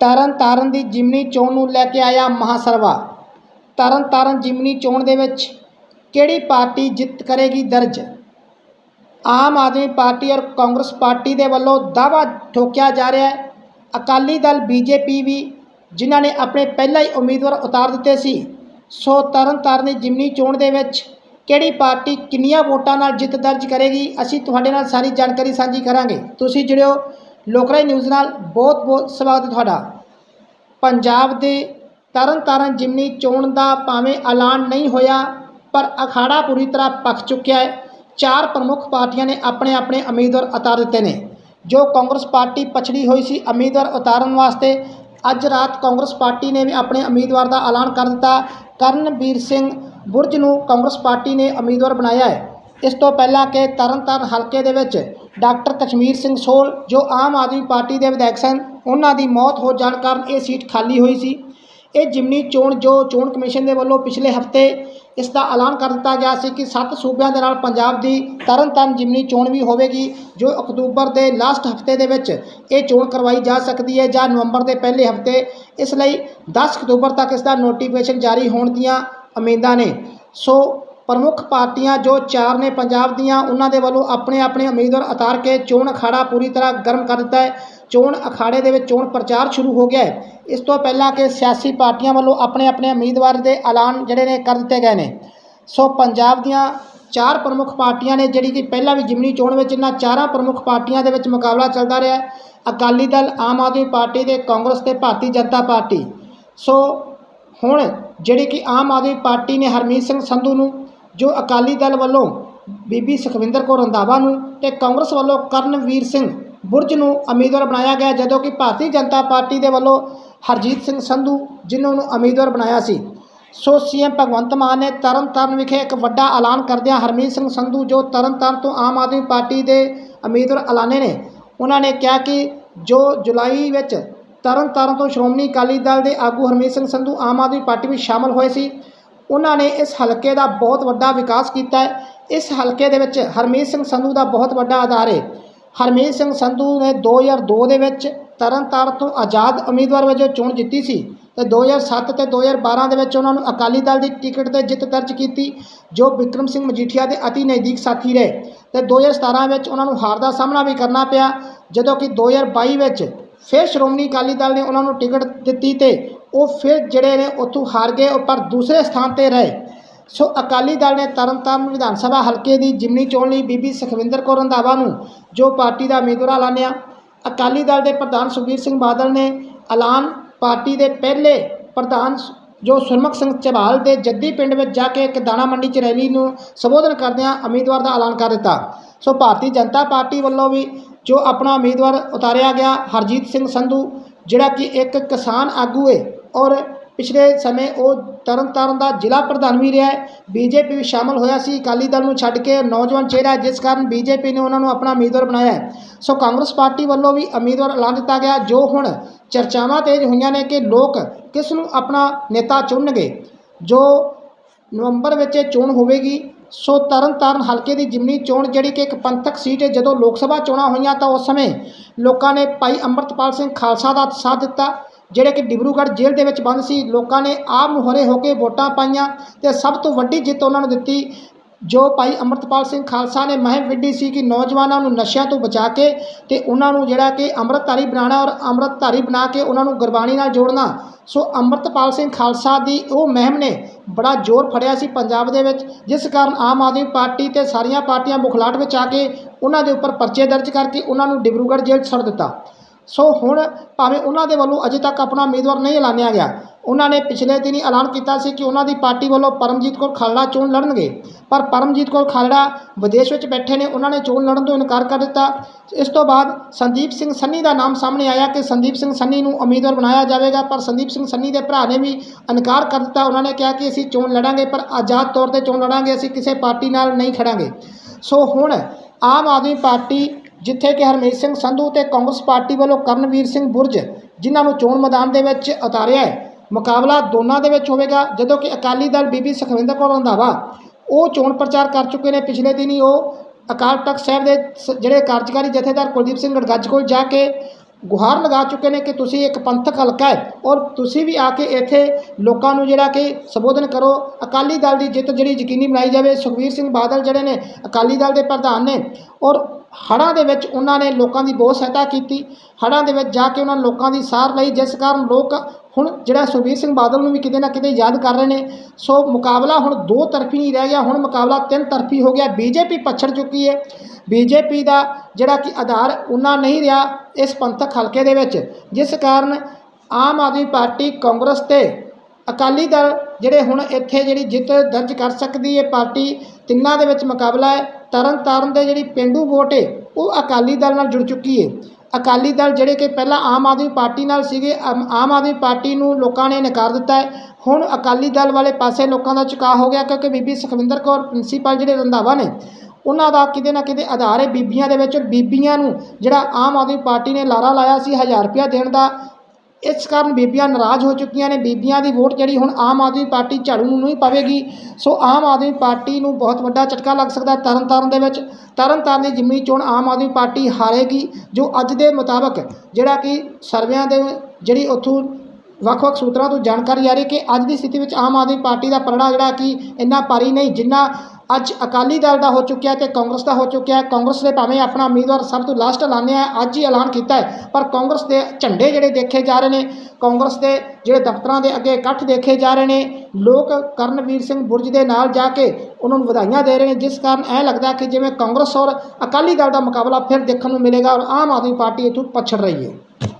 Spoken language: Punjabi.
ਤਰਨ ਤਾਰਨ ਦੀ ਜਿਮਨੀ ਚੋਣ ਨੂੰ ਲੈ ਕੇ ਆਇਆ ਮਹਾਸਰਵਾ। ਤਰਨ ਤਾਰਨ ਜਿਮਨੀ ਚੋਣ ਦੇ ਵਿੱਚ ਕਿਹੜੀ ਪਾਰਟੀ ਜਿੱਤ ਕਰੇਗੀ ਦਰਜ? ਆਮ ਆਦਮੀ ਪਾਰਟੀ ਔਰ ਕਾਂਗਰਸ ਪਾਰਟੀ ਦੇ ਵੱਲੋਂ ਦਾਅਵਾ ਠੋਕਿਆ ਜਾ ਰਿਹਾ ਹੈ। ਅਕਾਲੀ ਦਲ, ਬੀਜੇਪੀ ਵੀ, ਜਿਨ੍ਹਾਂ ਨੇ ਆਪਣੇ ਪਹਿਲਾਂ ਹੀ ਉਮੀਦਵਾਰ ਉਤਾਰ ਦਿੱਤੇ ਸੀ। ਸੋ ਤਰਨ ਤਾਰਨ ਦੀ ਜਿਮਨੀ ਚੋਣ ਦੇ ਵਿੱਚ ਕਿਹੜੀ ਪਾਰਟੀ ਕਿੰਨੀਆਂ ਵੋਟਾਂ ਨਾਲ ਜਿੱਤ ਦਰਜ ਕਰੇਗੀ, ਅਸੀਂ ਤੁਹਾਡੇ ਨਾਲ ਸਾਰੀ ਜਾਣਕਾਰੀ ਸਾਂਝੀ ਕਰਾਂਗੇ। ਤੁਸੀਂ ਜੁੜਿਓ ਲੋਕਰਾਈ ਨਿਊਜ਼ ਨਾਲ ਬਹੁਤ ਬਹੁਤ ਸਵਾਗਤ ਹੈ ਤੁਹਾਡਾ। ਪੰਜਾਬ ਦੇ ਤਰਨ ਤਾਰਨ ਜਿਮਨੀ ਚੋਣ ਦਾ ਭਾਵੇਂ ਐਲਾਨ ਨਹੀਂ ਹੋਇਆ, ਪਰ ਅਖਾੜਾ ਪੂਰੀ ਤਰ੍ਹਾਂ ਪੱਕ ਚੁੱਕਿਆ ਹੈ। ਚਾਰ ਪ੍ਰਮੁੱਖ ਪਾਰਟੀਆਂ ਨੇ ਆਪਣੇ ਆਪਣੇ ਉਮੀਦਵਾਰ ਉਤਾਰ ਦਿੱਤੇ ਨੇ। ਜੋ ਕਾਂਗਰਸ ਪਾਰਟੀ ਪਛੜੀ ਹੋਈ ਸੀ ਉਮੀਦਵਾਰ ਉਤਾਰਨ ਵਾਸਤੇ, ਅੱਜ ਰਾਤ ਕਾਂਗਰਸ ਪਾਰਟੀ ਨੇ ਵੀ ਆਪਣੇ ਉਮੀਦਵਾਰ ਦਾ ਐਲਾਨ ਕਰ ਦਿੱਤਾ। ਕਰਨਵੀਰ ਸਿੰਘ ਬੁਰਜ ਨੂੰ ਕਾਂਗਰਸ ਪਾਰਟੀ ਨੇ ਉਮੀਦਵਾਰ ਬਣਾਇਆ ਹੈ। ਇਸ ਤੋਂ ਪਹਿਲਾਂ ਕਿ ਤਰਨਤਾਰਨ ਹਲਕੇ ਦੇ ਵਿੱਚ ਡਾਕਟਰ ਕਸ਼ਮੀਰ ਸਿੰਘ ਸੋਲ, ਜੋ ਆਮ ਆਦਮੀ ਪਾਰਟੀ ਦੇ ਵਿਧਾਇਕ ਸਨ, ਉਹਨਾਂ ਦੀ ਮੌਤ ਹੋ ਜਾਣ ਕਾਰਨ ਇਹ ਸੀਟ ਖਾਲੀ ਹੋਈ ਸੀ। ਇਹ ਜਿਮਨੀ ਚੋਣ ਜੋ ਚੋਣ ਕਮਿਸ਼ਨ ਦੇ ਵੱਲੋਂ ਪਿਛਲੇ ਹਫ਼ਤੇ ਇਸ ਦਾ ਐਲਾਨ ਕਰ ਦਿੱਤਾ ਗਿਆ ਸੀ ਕਿ ਸੱਤ ਸੂਬਿਆਂ ਦੇ ਨਾਲ ਪੰਜਾਬ ਦੀ ਤਰਨਤਾਰਨ ਜਿਮਨੀ ਚੋਣ ਵੀ ਹੋਵੇਗੀ, ਜੋ ਅਕਤੂਬਰ ਦੇ ਲਾਸਟ ਹਫ਼ਤੇ ਦੇ ਵਿੱਚ ਇਹ ਚੋਣ ਕਰਵਾਈ ਜਾ ਸਕਦੀ ਹੈ ਜਾਂ ਨਵੰਬਰ ਦੇ ਪਹਿਲੇ ਹਫ਼ਤੇ। ਇਸ ਲਈ 10 ਅਕਤੂਬਰ ਤੱਕ ਇਸ ਦਾ ਨੋਟੀਫਿਕੇਸ਼ਨ ਜਾਰੀ ਹੋਣ ਦੀਆਂ ਉਮੀਦਾਂ ਨੇ। ਸੋ ਪ੍ਰਮੁੱਖ ਪਾਰਟੀਆਂ ਜੋ ਚਾਰ ਨੇ ਪੰਜਾਬ ਦੀਆਂ, ਉਹਨਾਂ ਦੇ ਵੱਲੋਂ ਆਪਣੇ ਆਪਣੇ ਉਮੀਦਵਾਰ ਉਤਾਰ ਕੇ ਚੋਣ ਅਖਾੜਾ ਪੂਰੀ ਤਰ੍ਹਾਂ ਗਰਮ ਕਰ ਦਿੱਤਾ ਹੈ। ਚੋਣ ਅਖਾੜੇ ਦੇ ਵਿੱਚ ਚੋਣ ਪ੍ਰਚਾਰ ਸ਼ੁਰੂ ਹੋ ਗਿਆ ਹੈ। ਇਸ ਤੋਂ ਪਹਿਲਾਂ ਕਿ ਸਿਆਸੀ ਪਾਰਟੀਆਂ ਵੱਲੋਂ ਆਪਣੇ ਆਪਣੇ ਉਮੀਦਵਾਰ ਦੇ ਐਲਾਨ ਜਿਹੜੇ ਨੇ ਕਰ ਦਿੱਤੇ ਗਏ ਨੇ। ਸੋ ਪੰਜਾਬ ਦੀਆਂ ਚਾਰ ਪ੍ਰਮੁੱਖ ਪਾਰਟੀਆਂ ਨੇ, ਜਿਹੜੀ ਕਿ ਪਹਿਲਾਂ ਵੀ ਜਿਮਨੀ ਚੋਣ ਵਿੱਚ ਇਹਨਾਂ ਚਾਰਾਂ ਪ੍ਰਮੁੱਖ ਪਾਰਟੀਆਂ ਦੇ ਵਿੱਚ ਮੁਕਾਬਲਾ ਚੱਲਦਾ ਰਿਹਾ ਹੈ। ਅਕਾਲੀ ਦਲ, ਆਮ ਆਦਮੀ ਪਾਰਟੀ ਤੇ ਕਾਂਗਰਸ ਤੇ ਭਾਰਤੀ ਜਨਤਾ ਪਾਰਟੀ। ਸੋ ਹੁਣ ਜਿਹੜੀ ਕਿ ਆਮ ਆਦਮੀ ਪਾਰਟੀ ਨੇ ਹਰਮੀਤ ਸਿੰਘ ਸੰਧੂ ਨੂੰ ਜੋ ਅਕਾਲੀ ਦਲ ਵੱਲੋਂ ਬੀਬੀ ਸੁਖਵਿੰਦਰ ਕੌਰ ਰੰਧਾਵਾ ਨੂੰ ਤੇ ਕਾਂਗਰਸ ਵੱਲੋਂ ਕਰਨਵੀਰ ਸਿੰਘ ਬੁਰਜ ਨੂੰ ਉਮੀਦਵਾਰ ਬਣਾਇਆ ਗਿਆ, ਜਦੋਂ ਕਿ ਭਾਰਤੀ ਜਨਤਾ ਪਾਰਟੀ ਦੇ ਵੱਲੋਂ ਹਰਜੀਤ ਸਿੰਘ ਸੰਧੂ ਜਿਨ੍ਹਾਂ ਨੂੰ ਉਮੀਦਵਾਰ ਬਣਾਇਆ ਸੀ। ਸੋ ਸੀਐਮ ਭਗਵੰਤ ਮਾਨ ਨੇ ਤਰਨਤਾਰਨ ਵਿਖੇ ਇੱਕ ਵੱਡਾ ਐਲਾਨ ਕਰਦਿਆਂ ਹਰਮੀਤ ਸਿੰਘ ਸੰਧੂ, ਜੋ ਤਰਨਤਾਰਨ ਤੋਂ ਆਮ ਆਦਮੀ ਪਾਰਟੀ ਦੇ ਉਮੀਦਵਾਰ ਐਲਾਨੇ ਨੇ, ਉਹਨਾਂ ਨੇ ਕਿਹਾ ਕਿ ਜੋ ਜੁਲਾਈ ਵਿੱਚ ਤਰਨਤਾਰਨ ਤੋਂ ਸ਼੍ਰੋਮਣੀ ਅਕਾਲੀ ਦਲ ਦੇ ਆਗੂ ਹਰਮੀਤ ਸਿੰਘ ਸੰਧੂ ਆਮ ਆਦਮੀ ਪਾਰਟੀ ਵਿੱਚ ਸ਼ਾਮਲ ਹੋਏ ਸੀ ਉਹਨਾਂ ਨੇ ਇਸ ਹਲਕੇ ਦਾ ਬਹੁਤ ਵੱਡਾ ਵਿਕਾਸ ਕੀਤਾ ਹੈ। ਇਸ ਹਲਕੇ ਦੇ ਵਿੱਚ ਹਰਮੀਤ ਸਿੰਘ ਸੰਧੂ ਦਾ ਬਹੁਤ ਵੱਡਾ ਆਧਾਰ ਹੈ ਹਰਮੀਤ ਸਿੰਘ ਸੰਧੂ ਨੇ 2002 ਦੇ ਵਿੱਚ ਤਰਨਤਾਰਨ ਤੋਂ ਆਜ਼ਾਦ ਉਮੀਦਵਾਰ ਵਜੋਂ ਚੋਣ ਜਿੱਤੀ ਸੀ ਤੇ 2007 ਤੇ 2012 ਦੇ ਵਿੱਚ ਉਹਨਾਂ ਨੂੰ ਅਕਾਲੀ ਦਲ ਦੀ ਟਿਕਟ ਤੇ ਜਿੱਤ ਦਰਜ ਕੀਤੀ, ਜੋ ਵਿਕਰਮ ਸਿੰਘ ਮਜੀਠੀਆ ਦੇ ਅਤੀ ਨਜ਼ਦੀਕ ਸਾਥੀ ਰਹੇ। ਤੇ 2017 ਵਿੱਚ ਉਹਨਾਂ ਨੂੰ ਹਾਰ ਦਾ ਸਾਹਮਣਾ ਵੀ ਕਰਨਾ ਪਿਆ, ਜਦੋਂ ਕਿ 2022 ਵਿੱਚ ਫਿਰ ਸ਼੍ਰੋਮਣੀ ਅਕਾਲੀ ਦਲ ਨੇ ਉਹਨਾਂ ਨੂੰ ਟਿਕਟ ਦਿੱਤੀ ਤੇ ਉਹ ਫਿਰ ਜਿਹੜੇ ਨੇ ਉੱਥੋਂ ਹਾਰ ਗਏ ਪਰ ਦੂਸਰੇ ਸਥਾਨ ਤੇ ਰਹੇ। ਸੋ ਅਕਾਲੀ ਦਲ ਨੇ ਤਰਨਤਾਰਨ ਵਿਧਾਨ ਸਭਾ ਹਲਕੇ ਦੀ ਜਿਮਨੀ ਚੋਣ ਲਈ ਬੀਬੀ ਸੁਖਵਿੰਦਰ ਕੌਰ ਰੰਧਾਵਾ ਨੂੰ ਜੋ ਪਾਰਟੀ ਦਾ ਉਮੀਦਵਾਰ ਐਲਾਨਿਆ। ਅਕਾਲੀ ਦਲ ਦੇ ਪ੍ਰਧਾਨ ਸੁਖਬੀਰ ਸਿੰਘ ਬਾਦਲ ਨੇ ਐਲਾਨ ਪਾਰਟੀ ਦੇ ਪਹਿਲੇ ਪ੍ਰਧਾਨ ਜੋ ਸੁਰਮਖ ਸਿੰਘ ਝਬਾਲ ਦੇ ਜੱਦੀ ਪਿੰਡ ਵਿੱਚ ਜਾ ਕੇ ਇੱਕ ਦਾਣਾ ਮੰਡੀ 'ਚ ਰੈਲੀ ਨੂੰ ਸੰਬੋਧਨ ਕਰਦਿਆਂ ਉਮੀਦਵਾਰ ਦਾ ਐਲਾਨ ਕਰ ਦਿੱਤਾ। ਸੋ ਭਾਰਤੀ ਜਨਤਾ ਪਾਰਟੀ ਵੱਲੋਂ ਵੀ ਜੋ ਆਪਣਾ ਉਮੀਦਵਾਰ ਉਤਾਰਿਆ ਗਿਆ, ਹਰਜੀਤ ਸਿੰਘ ਸੰਧੂ, ਜਿਹੜਾ ਕਿ ਇੱਕ ਕਿਸਾਨ ਆਗੂ ਹੈ ਔਰ ਪਿਛਲੇ ਸਮੇਂ ਉਹ ਤਰਨਤਾਰਨ ਦਾ ਜ਼ਿਲ੍ਹਾ ਪ੍ਰਧਾਨ ਵੀ ਰਿਹਾ ਹੈ। ਬੀਜੇਪੀ ਵੀ ਸ਼ਾਮਲ ਹੋਇਆ ਸੀ। ਅਕਾਲੀ ਦਲ ਨੂੰ ਛੱਡ ਕੇ ਨੌਜਵਾਨ ਚਿਹਰਾ ਜਿਸ ਕਾਰਨ ਬੀਜੇਪੀ ਨੇ ਉਹਨਾਂ ਨੂੰ ਆਪਣਾ ਉਮੀਦਵਾਰ ਬਣਾਇਆ ਹੈ। ਸੋ ਕਾਂਗਰਸ ਪਾਰਟੀ ਵੱਲੋਂ ਵੀ ਉਮੀਦਵਾਰ ਐਲਾਨ ਦਿੱਤਾ ਗਿਆ। ਜੋ ਹੁਣ ਚਰਚਾਵਾਂ ਤੇਜ਼ ਹੋਈਆਂ ਨੇ ਕਿ ਲੋਕ ਕਿਸ ਨੂੰ ਆਪਣਾ ਨੇਤਾ ਚੁਣਨਗੇ, ਜੋ ਨਵੰਬਰ ਵਿੱਚ ਇਹ ਚੋਣ ਹੋਵੇਗੀ। ਸੋ ਤਰਨਤਾਰਨ ਹਲਕੇ ਦੀ ਜਿਮਨੀ ਚੋਣ ਜਿਹੜੀ ਕਿ ਇੱਕ ਪੰਥਕ ਸੀਟ ਹੈ, ਜਦੋਂ ਲੋਕ ਸਭਾ ਚੋਣਾਂ ਹੋਈਆਂ ਤਾਂ ਉਸ ਸਮੇਂ ਲੋਕਾਂ ਨੇ ਭਾਈ ਅੰਮ੍ਰਿਤਪਾਲ ਸਿੰਘ ਖਾਲਸਾ ਦਾ ਸਾਥ ਦਿੱਤਾ। ਜਿਹੜੇ ਕਿ ਡਿਬਰੂਗੜ੍ਹ ਜੇਲ੍ਹ ਦੇ ਵਿੱਚ ਬੰਦ ਸੀ, ਲੋਕਾਂ ਨੇ ਆਪ ਮੁਹਰੇ ਹੋ ਕੇ ਵੋਟਾਂ ਪਾਈਆਂ ਤੇ ਸਭ ਤੋਂ ਵੱਡੀ ਜਿੱਤ ਉਹਨਾਂ ਨੂੰ ਦਿੱਤੀ, ਜੋ ਭਾਈ ਅੰਮ੍ਰਿਤਪਾਲ ਸਿੰਘ ਖਾਲਸਾ ਨੇ ਮਹਿਮ ਵਿੱਢੀ ਸੀ ਕਿ ਨੌਜਵਾਨਾਂ ਨੂੰ ਨਸ਼ਿਆਂ ਤੋਂ ਬਚਾ ਕੇ ਤੇ ਉਹਨਾਂ ਨੂੰ ਜਿਹੜਾ ਕਿ ਅੰਮ੍ਰਿਤਧਾਰੀ ਬਣਾਉਣਾ ਔਰ ਅੰਮ੍ਰਿਤਧਾਰੀ ਬਣਾ ਕੇ ਉਹਨਾਂ ਨੂੰ ਗੁਰਬਾਣੀ ਨਾਲ ਜੋੜਨਾ। ਸੋ ਅੰਮ੍ਰਿਤਪਾਲ ਸਿੰਘ ਖਾਲਸਾ ਦੀ ਉਹ ਮਹਿਮ ਨੇ ਬੜਾ ਜ਼ੋਰ ਫੜਿਆ ਸੀ ਪੰਜਾਬ ਦੇ ਵਿੱਚ, ਜਿਸ ਕਾਰਨ ਆਮ ਆਦਮੀ ਪਾਰਟੀ ਤੇ ਸਾਰੀਆਂ ਪਾਰਟੀਆਂ ਬੁਖਲਾਟ ਵਿੱਚ ਆ ਕੇ ਉਹਨਾਂ ਦੇ ਉੱਪਰ ਪਰਚੇ ਦਰਜ ਕਰਕੇ ਉਹਨਾਂ ਨੂੰ ਡਿਬਰੂਗੜ੍ਹ ਜੇਲ੍ਹ 'ਚ ਸੁੱਟ ਦਿੱਤਾ। ਸੋ ਹੁਣ ਭਾਵੇਂ ਉਹਨਾਂ ਦੇ ਵੱਲੋਂ ਅਜੇ ਤੱਕ ਆਪਣਾ ਉਮੀਦਵਾਰ ਨਹੀਂ ਐਲਾਨਿਆ ਗਿਆ, ਉਹਨਾਂ ਨੇ ਪਿਛਲੇ ਦਿਨ ਹੀ ਐਲਾਨ ਕੀਤਾ ਸੀ ਕਿ ਉਹਨਾਂ ਦੀ ਪਾਰਟੀ ਵੱਲੋਂ ਪਰਮਜੀਤ ਕੌਰ ਖਾਲੜਾ ਚੋਣ ਲੜਨਗੇ। ਪਰ ਪਰਮਜੀਤ ਕੌਰ ਖਾਲੜਾ ਵਿਦੇਸ਼ ਵਿੱਚ ਬੈਠੇ ਨੇ, ਉਹਨਾਂ ਨੇ ਚੋਣ ਲੜਨ ਤੋਂ ਇਨਕਾਰ ਕਰ ਦਿੱਤਾ। ਇਸ ਤੋਂ ਬਾਅਦ ਸੰਦੀਪ ਸਿੰਘ ਸੰਨੀ ਦਾ ਨਾਮ ਸਾਹਮਣੇ ਆਇਆ ਕਿ ਸੰਦੀਪ ਸਿੰਘ ਸੰਨੀ ਨੂੰ ਉਮੀਦਵਾਰ ਬਣਾਇਆ ਜਾਵੇਗਾ, ਪਰ ਸੰਦੀਪ ਸਿੰਘ ਸੰਨੀ ਦੇ ਭਰਾ ਨੇ ਵੀ ਇਨਕਾਰ ਕਰ ਦਿੱਤਾ। ਉਹਨਾਂ ਨੇ ਕਿਹਾ ਕਿ ਅਸੀਂ ਚੋਣ ਲੜਾਂਗੇ, ਪਰ ਆਜ਼ਾਦ ਤੌਰ ਤੇ ਚੋਣ ਲੜਾਂਗੇ, ਅਸੀਂ ਕਿਸੇ ਪਾਰਟੀ ਨਾਲ ਨਹੀਂ ਖੜਾਂਗੇ। ਸੋ ਹੁਣ ਆਮ ਆਦਮੀ ਪਾਰਟੀ ਜਿੱਥੇ ਕਿ ਹਰਮੀਤ ਸਿੰਘ ਸੰਧੂ ਤੇ ਕਾਂਗਰਸ ਪਾਰਟੀ ਵੱਲੋਂ ਕਰਨਵੀਰ ਸਿੰਘ ਬੁਰਜ, ਜਿਨ੍ਹਾਂ ਨੂੰ ਚੋਣ ਮੈਦਾਨ ਦੇ ਵਿੱਚ ਉਤਾਰਿਆ ਹੈ, ਮੁਕਾਬਲਾ ਦੋਨਾਂ ਦੇ ਵਿੱਚ ਹੋਵੇਗਾ, ਜਦੋਂ ਕਿ ਅਕਾਲੀ ਦਲ ਬੀਬੀ ਸੁਖਵਿੰਦਰ ਕੌਰ ਰੰਧਾਵਾ ਉਹ ਚੋਣ ਪ੍ਰਚਾਰ ਕਰ ਚੁੱਕੇ ਨੇ ਪਿਛਲੇ ਦਿਨੀ, ਉਹ ਅਕਾਲ ਤਖਤ ਸਾਹਿਬ ਦੇ ਸ- ਜਿਹੜੇ ਕਾਰਜਕਾਰੀ ਜਥੇਦਾਰ ਕੁਲਦੀਪ ਸਿੰਘ ਗੜਗੱਜ ਕੋਲ ਜਾ ਕੇ ਗੁਹਾਰ ਲਗਾ ਚੁੱਕੇ ਨੇ ਕਿ ਤੁਸੀਂ ਇੱਕ ਪੰਥਕ ਹਲਕਾ ਹੈ ਔਰ ਤੁਸੀਂ ਵੀ ਆ ਕੇ ਇੱਥੇ ਲੋਕਾਂ ਨੂੰ ਜਿਹੜਾ ਕਿ ਸੰਬੋਧਨ ਕਰੋ, ਅਕਾਲੀ ਦਲ ਦੀ ਜਿੱਤ ਜਿਹੜੀ ਯਕੀਨੀ ਬਣਾਈ ਜਾਵੇ ਸੁਖਬੀਰ ਸਿੰਘ ਬਾਦਲ ਜਿਹੜੇ ਨੇ ਅਕਾਲੀ ਦਲ ਦੇ ਪ੍ਰਧਾਨ ਨੇ ਔਰ ਹੜ੍ਹਾਂ ਦੇ ਵਿੱਚ ਉਹਨਾਂ ਨੇ ਲੋਕਾਂ ਦੀ ਬਹੁਤ ਸਹਾਇਤਾ ਕੀਤੀ। ਹੜ੍ਹਾਂ ਦੇ ਵਿੱਚ ਜਾ ਕੇ ਉਹਨਾਂ ਲੋਕਾਂ ਦੀ ਸਾਰ ਲਈ, ਜਿਸ ਕਾਰਨ ਲੋਕ ਹੁਣ ਜਿਹੜਾ ਸੁਖਬੀਰ ਸਿੰਘ ਬਾਦਲ ਨੂੰ ਵੀ ਕਿਤੇ ਨਾ ਕਿਤੇ ਯਾਦ ਕਰ ਰਹੇ ਨੇ। ਸੋ ਮੁਕਾਬਲਾ ਹੁਣ ਦੋ ਤਰਫੀ ਨਹੀਂ ਰਹਿ ਗਿਆ, ਹੁਣ ਮੁਕਾਬਲਾ ਤਿੰਨ ਤਰਫੀ ਹੋ ਗਿਆ। ਬੀਜੇਪੀ ਪਛੜ ਚੁੱਕੀ ਹੈ। ਬੀਜੇਪੀ ਦਾ ਜਿਹੜਾ ਕਿ ਆਧਾਰ ਉਹਨਾਂ ਨਹੀਂ ਰਿਹਾ ਇਸ ਪੰਥਕ ਹਲਕੇ ਦੇ ਵਿੱਚ, ਜਿਸ ਕਾਰਨ ਆਮ ਆਦਮੀ ਪਾਰਟੀ ਕਾਂਗਰਸ ਤੇ ਅਕਾਲੀ ਦਲ ਜਿਹੜੇ ਹੁਣ ਇੱਥੇ ਜਿਹੜੀ ਜਿੱਤ ਦਰਜ ਕਰ ਸਕਦੀ ਹੈ ਪਾਰਟੀ, ਤਿੰਨਾਂ ਦੇ ਵਿੱਚ ਮੁਕਾਬਲਾ ਹੈ। ਤਰਨ ਤਾਰਨ ਦੇ ਜਿਹੜੀ ਪਿੰਡੂ ਵੋਟ ਹੈ, ਉਹ ਅਕਾਲੀ ਦਲ ਨਾਲ ਜੁੜ ਚੁੱਕੀ ਹੈ। ਅਕਾਲੀ ਦਲ ਜਿਹੜੇ ਕਿ ਪਹਿਲਾਂ ਆਮ ਆਦਮੀ ਪਾਰਟੀ ਨਾਲ ਸੀਗੇ ਆਮ ਆਮ ਆਦਮੀ ਪਾਰਟੀ ਨੂੰ ਲੋਕਾਂ ਨੇ ਨਕਾਰ ਦਿੱਤਾ ਹੈ। ਹੁਣ ਅਕਾਲੀ ਦਲ ਵਾਲੇ ਪਾਸੇ ਲੋਕਾਂ ਦਾ ਝੁਕਾਅ ਹੋ ਗਿਆ ਕਿਉਂਕਿ ਬੀਬੀ ਸੁਖਵਿੰਦਰ ਕੌਰ ਪ੍ਰਿੰਸੀਪਲ ਜਿਹੜੇ ਰੰਧਾਵਾ ਨੇ, ਉਹਨਾਂ ਦਾ ਕਿਤੇ ਨਾ ਕਿਤੇ ਆਧਾਰ ਹੈ ਬੀਬੀਆਂ ਦੇ ਵਿੱਚ। ਬੀਬੀਆਂ ਨੂੰ ਜਿਹੜਾ ਆਮ ਆਦਮੀ ਪਾਰਟੀ ਨੇ ਲਾਰਾ ਲਾਇਆ ਸੀ 1000 ਰੁਪਇਆ ਦੇਣ ਦਾ ਇਸ ਕਾਰਨ ਬੀਬੀਆਂ ਨਾਰਾਜ਼ ਹੋ ਚੁੱਕੀਆਂ ਨੇ। ਬੀਬੀਆਂ ਦੀ ਵੋਟ ਜਿਹੜੀ ਹੁਣ ਆਮ ਆਦਮੀ ਪਾਰਟੀ ਝਾੜੂ ਨੂੰ ਨਹੀਂ ਪਾਵੇਗੀ। ਸੋ ਆਮ ਆਦਮੀ ਪਾਰਟੀ ਨੂੰ ਬਹੁਤ ਵੱਡਾ ਝਟਕਾ ਲੱਗ ਸਕਦਾ ਹੈ ਤਰਨ ਤਾਰਨ ਦੇ ਵਿੱਚ। ਤਰਨ ਤਾਰਨ ਦੀ ਜਿਮਨੀ ਚੋਣ ਆਮ ਆਦਮੀ ਪਾਰਟੀ ਹਾਰੇਗੀ, ਜੋ ਅੱਜ ਦੇ ਮੁਤਾਬਕ ਜਿਹੜਾ ਕਿ ਸਰਵਿਆਂ ਦੇ ਜਿਹੜੀ ਉੱਥੋਂ ਵੱਖ-ਵੱਖ ਸੂਤਰਾਂ ਤੋਂ ਜਾਣਕਾਰੀ ਆ ਰਹੀ ਕਿ ਅੱਜ ਦੀ ਸਥਿਤੀ ਵਿੱਚ ਆਮ ਆਦਮੀ ਪਾਰਟੀ ਦਾ ਪਰੜਾ ਜਿਹੜਾ ਕਿ ਇੰਨਾ ਭਾਰੀ ਨਹੀਂ, ਜਿੰਨਾ ਅੱਜ ਅਕਾਲੀ ਦਲ ਦਾ ਹੋ ਚੁੱਕਿਆ ਤੇ ਕਾਂਗਰਸ ਦਾ ਹੋ ਚੁੱਕਿਆ ਕਾਂਗਰਸ ਨੇ ਭਾਵੇਂ ਆਪਣਾ ਉਮੀਦਵਾਰ ਸਭ ਤੋਂ ਲਾਸਟ ਐਲਾਨਿਆ ਅੱਜ ਹੀ ਐਲਾਨ ਕੀਤਾ ਹੈ। ਪਰ ਕਾਂਗਰਸ ਦੇ ਝੰਡੇ ਜਿਹੜੇ ਦੇਖੇ ਜਾ ਰਹੇ ਨੇ, ਕਾਂਗਰਸ ਦੇ ਜਿਹੜੇ ਦਫ਼ਤਰਾਂ ਦੇ ਅੱਗੇ ਇਕੱਠ ਦੇਖੇ ਜਾ ਰਹੇ ਨੇ, ਲੋਕ ਕਰਨਵੀਰ ਸਿੰਘ ਬੁਰਜ ਦੇ ਨਾਲ ਜਾ ਕੇ ਉਹਨਾਂ ਨੂੰ ਵਧਾਈਆਂ ਦੇ ਰਹੇ ਨੇ। ਜਿਸ ਕਾਰਨ ਇਹ ਲੱਗਦਾ ਕਿ ਜਿਵੇਂ ਕਾਂਗਰਸ ਔਰ ਅਕਾਲੀ ਦਲ ਦਾ ਮੁਕਾਬਲਾ ਫਿਰ ਦੇਖਣ ਨੂੰ ਮਿਲੇਗਾ ਔਰ ਆਮ ਆਦਮੀ ਪਾਰਟੀ ਇੱਥੋਂ ਪਛੜ ਰਹੀ ਹੈ।